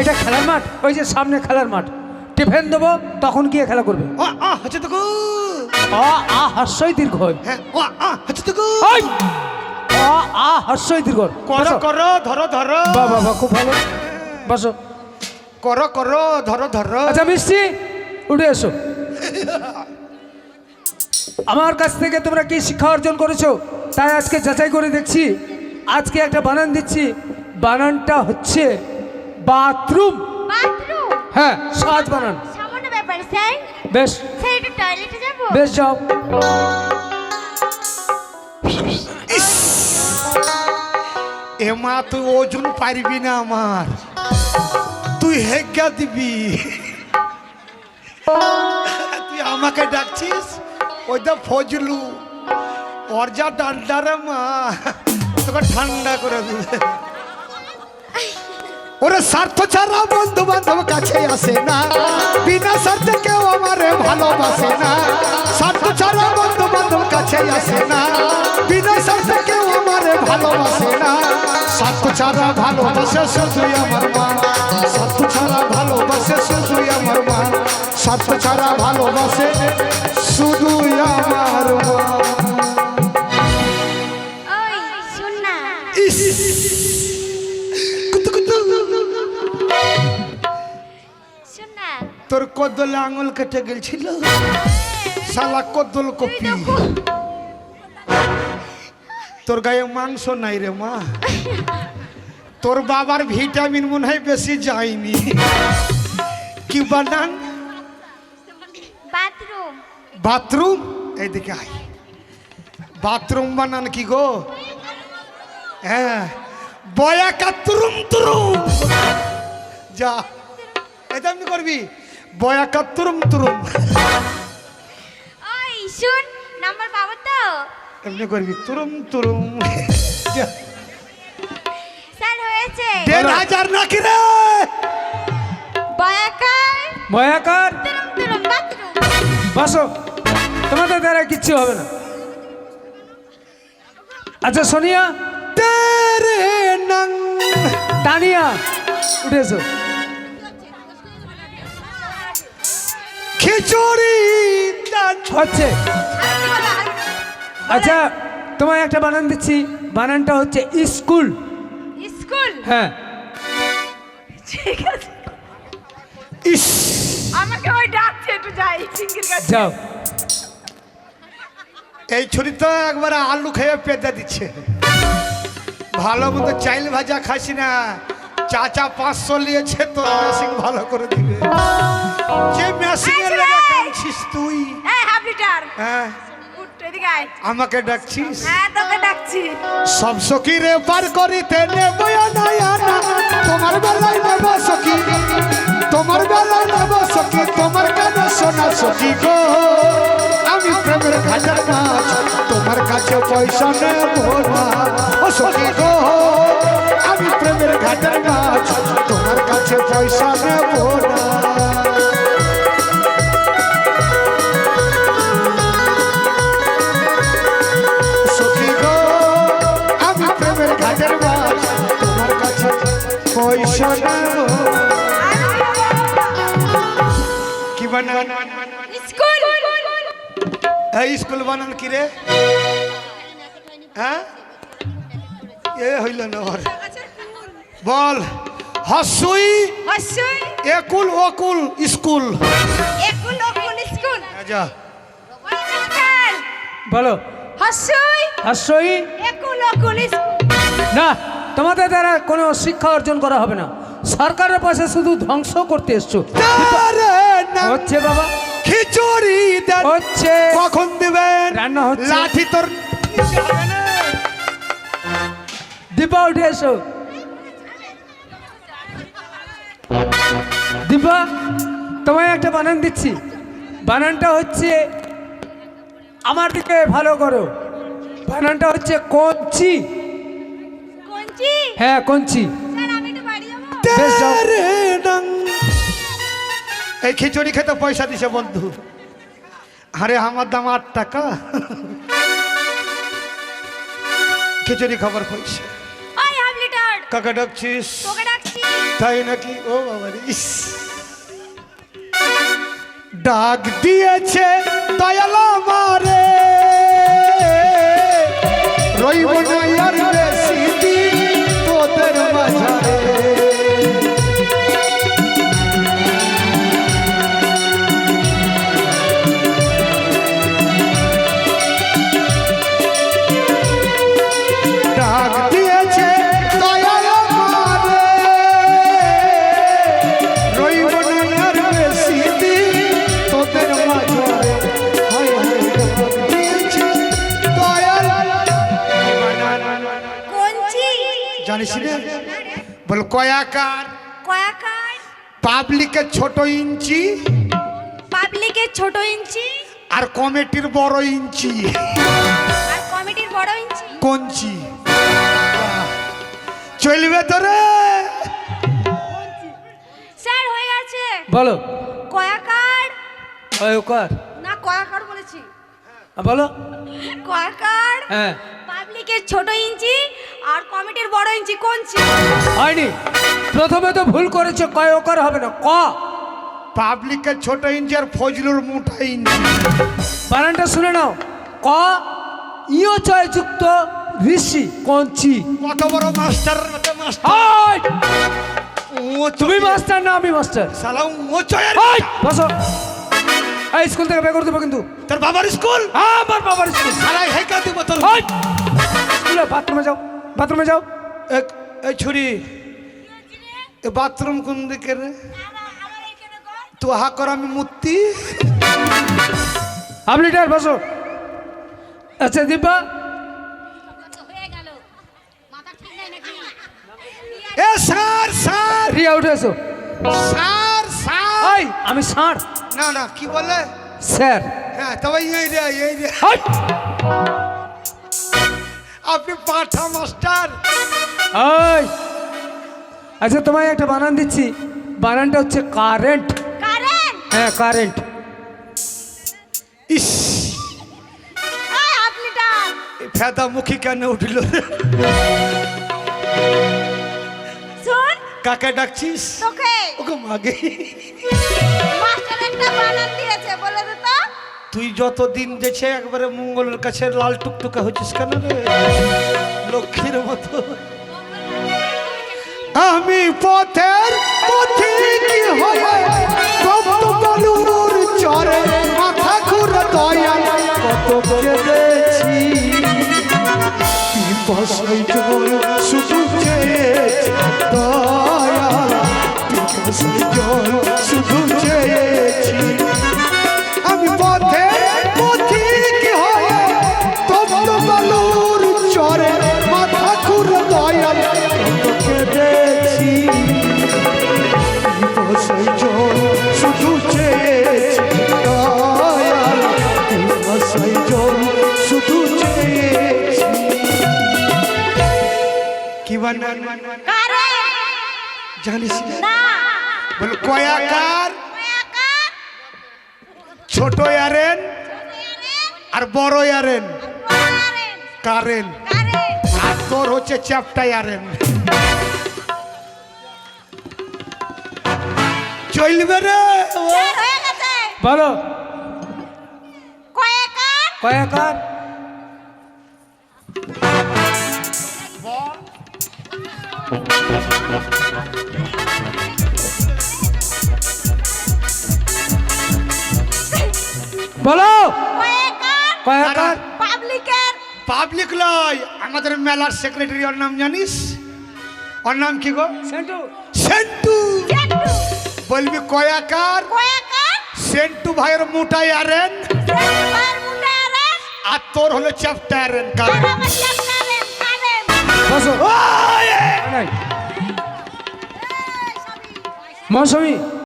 এটা খেলার মাঠ? ওই যে সামনে খেলার মাঠ। টিফিন দেবো তখন গিয়ে খেলা করবে। ও আ হচ্ছে তো অ আ হাস্যই দীর্ঘ হয়। হ্যাঁ ও আ হচ্ছে তো! অ আ হাস্যই দীর্ঘ করো। করো ধরো ধরো। বাহ বাহ, খুব ভালো। বসো। করো করো ধরো ধরো। আচ্ছা মিষ্টি উঠে এসো। আমার কাছ থেকে তোমরা কি শিক্ষা অর্জন করেছ? তাই আজকে যাচাই করে দেখছি। আজকে একটা বানান দিচ্ছি। বানানটা হচ্ছে বাথরুম। বাথরুম? হ্যাঁ সহজ বানান। সামান্য ব্যাপার স্যার। বেশ। স্যার একটু টয়লেটে যাব? বেশ যাও। এমা তুই ওজন পারবি না আমার। তুই হেজ্ঞা দিবি। তুই আমাকে ডাকছিস? ওই তো ফজলু। ওর যা ডান্ডারে মা। তোকে ঠান্ডা করে দিবে। ওরে স্বার্থ ছাড়া বন্ধু বান্ধব কাছে আসে না। বিনা স্বার্থে কেউ আমারে ভালোবাসে না। স্বার্থ ছাড়া বন্ধু বান্ধব কাছে আসে না। বিনা স্বার্থে কেউ আমারে ভালোবাসে না। স্বার্থ ছাড়া ভালোবাসে শুধুই আমার মা। স্বার্থ ছাড়া ভালোবাসে শুধুই আমার মা। স্বার্থ ছাড়া ভালোবাসে শুধুই আমার মা। ইস! তোর কদলে আঙুল কেটে গেছিল। শালা কদল কপি। তোর গায়ে মাংস নাই রে মা। তোর বাবার ভিটামিন মনে হয় বেশি যায়নি। কি বানান বাথরুম। বাথরুম? এইদিকে আয়। বাথরুম বানান কি গো? হ্যাঁ। বয়া কাতুরুম তুরুম। যা। এটা করবি? বয়া কাতুরুম তুরুম। ওই শুন নাম্বার পাবো তো? এমনি করবি তুরুম তুরুম। স্যার হয়েছে। দেড় হাজার নাকি রে? বয়াকার? ময়াকার তুরুম তুরুম বাথরুম। বসো তোমাদের দ্বারা কিচ্ছু হবে না। আচ্ছা সোনিয়া। তেরে নং। তানিয়া উঠে খিচুড়ি। হচ্ছে। আচ্ছা তোমায় একটা বানান দিচ্ছি। বানানটা হচ্ছে স্কুল। স্কুল? হ্যাঁ। ঠিক আছে। ইস। আমাকে ওই ডাকছে একটু যাই কাছে। যাও। এই ছুরি তো একবার আলু খেয়ে পেতে দিচ্ছে। ভালো মতো চাইল ভাজা খাসি না। চাচা পাঁচশো নিয়েছে তোর মেশিন ভালো করে দিবে। যে মেশিনের লেগে! কাঁদছিস তুই? হ্যাঁ। আমাকে ডাকছিস? হ্যাঁ সব সখী রে বার করিতে তোমার বেলায় নেব সখী তোমার বেলায় নেব সখী তোমার কেন সোনা সখী গো? আমি প্রেমের খাজার মাছ তোমার কাছে পয়সা নেব না। পয়সা নেব না। আমি প্রেমের ঘাটের মাছ তোমার কাছে পয়সা নেব। কি বানান? স্কুল। এই স্কুল বানান কি রে? হ্যাঁ? এ হইল না বল। হসুই হসুই? একুল ওকুল স্কুল। একুল ওকুল স্কুল? ওয়াইকার বলো। হসুই? হাস্যই একুল ওকুল স্কুল। না তোমাদের দ্বারা কোনো শিক্ষা অর্জন করা হবে না। সরকারের পাশে শুধু ধ্বংস করতে এসছো। হচ্ছে বাবা। খিচুড়ি হচ্ছে। কখন দিবেন? রান্না হচ্ছে। লাঠি তোর নিচে হবে না। দীপা উঠে এসো। দীপা তোমায় একটা বানান দিচ্ছি। বানানটা হচ্ছে আমার দিকে ভালো করো। বানানটা হচ্ছে কঞ্চি। হ্যাঁ কঞ্চি। এই খিচুড়ি খেতে পয়সা দিছে বন্ধু। আরে আমার দাম আট টাকা। খিচুড়ি খাবার পয়সা কাকা ডাকছিস? তাই নাকি? ও বাবা ইস। ডাক দিয়েছে দয়াল মারে জানিস রে বল কয়াকার? কয়াকার। পাবলিকের ছোট ইঞ্চি। পাবলিকের ছোট ইঞ্চি। আর কমিটির বড় ইঞ্চি। আর কমিটির বড় ইঞ্চি। কঞ্চি। চলবে তো রে স্যার হয়ে গেছে। বলো। কয়াকার। ওই ওকার না কয়াকার বলেছি। বলো। কয়াকার হ্যাঁ। পাবলিকের ছোট ইঞ্চি আর কমিটির বড় ইঞ্চি কঞ্চি হয়নি। প্রথমে তো ভুল করেছ কয় ওকার হবে না। ক? পাবলিকের ছোট ইঞ্চি আর ফজলুর মোটা ইঞ্চি। বানানটা শুনে নাও। ক? ইয় চয় যুক্ত ঋষি কঞ্চি কত বড় মাস্টার মাস্টার। তুমি মাস্টার না আমি মাস্টার? সালা ও হাই! বসো। এই স্কুল থেকে বের করে দেবো কিন্তু। তোর বাবার স্কুল? আমার বাবার স্কুল। সালা হেকা দিব তোর! স্কুলে বাথরুমে যাও বাথরুমে যাও। এক এই ছুরি এ বাথরুম কোন দিকে রে? তো হা কর আমি মূর্তি। হাফ লিটার বসো। আচ্ছা দিব্যা হয়ে এ স্যার স্যার। রিয়া উঠে এসো। স্যার ওই আমি ষাঁড় না না কি বলে? স্যার। হ্যাঁ তবে এই রে এই রে! আপনি পাঠা মাস্টার। ওই। আচ্ছা তোমায় একটা বানান দিচ্ছি। বানানটা হচ্ছে কারেন্ট। কারেন্ট? হ্যাঁ কারেন্ট। ইস! ফেদা মুখী কেন উঠিল? কাকে ডাকছিস? তোকে। ওকে মাগে। একটা বানান দিয়েছে বলে দে তো। তুই যত দিন দেখছে একবারে মঙ্গলের কাছে লাল টুকটুকে হচ্ছিস কেন রে? লক্ষ্মীর মতো। আমি পথের পথিক কি কারেন্ট জানিস? না? না বল কয়াকার? কয়াকার? ছোট ইয়ারেন আর বড় ইয়ারেন? কারেন। আর তোর হচ্ছে চ্যাপটা ইয়ারেন। চলবে রে। বলো। কয়াকার? কয়াকার? বলো কয়াকার কয়াকার পাবলিকের পাবলিক লয় আমাদের মেলার সেক্রেটারি ওর নাম জানিস ওর নাম কি গো সেন্টু সেন্টু জেটু বলবি কয়াকার কয়াকার সেন্টু ভাইয়ের মোটা ইয়ারেন সেন্টার মুন্ডারে আর তোর হলো চ্যাপটা ইয়ারেন আর কারেন আমার চ্যাপ কারেন্ট কারেন্ট বসো ওই! নাই। মৌসুমি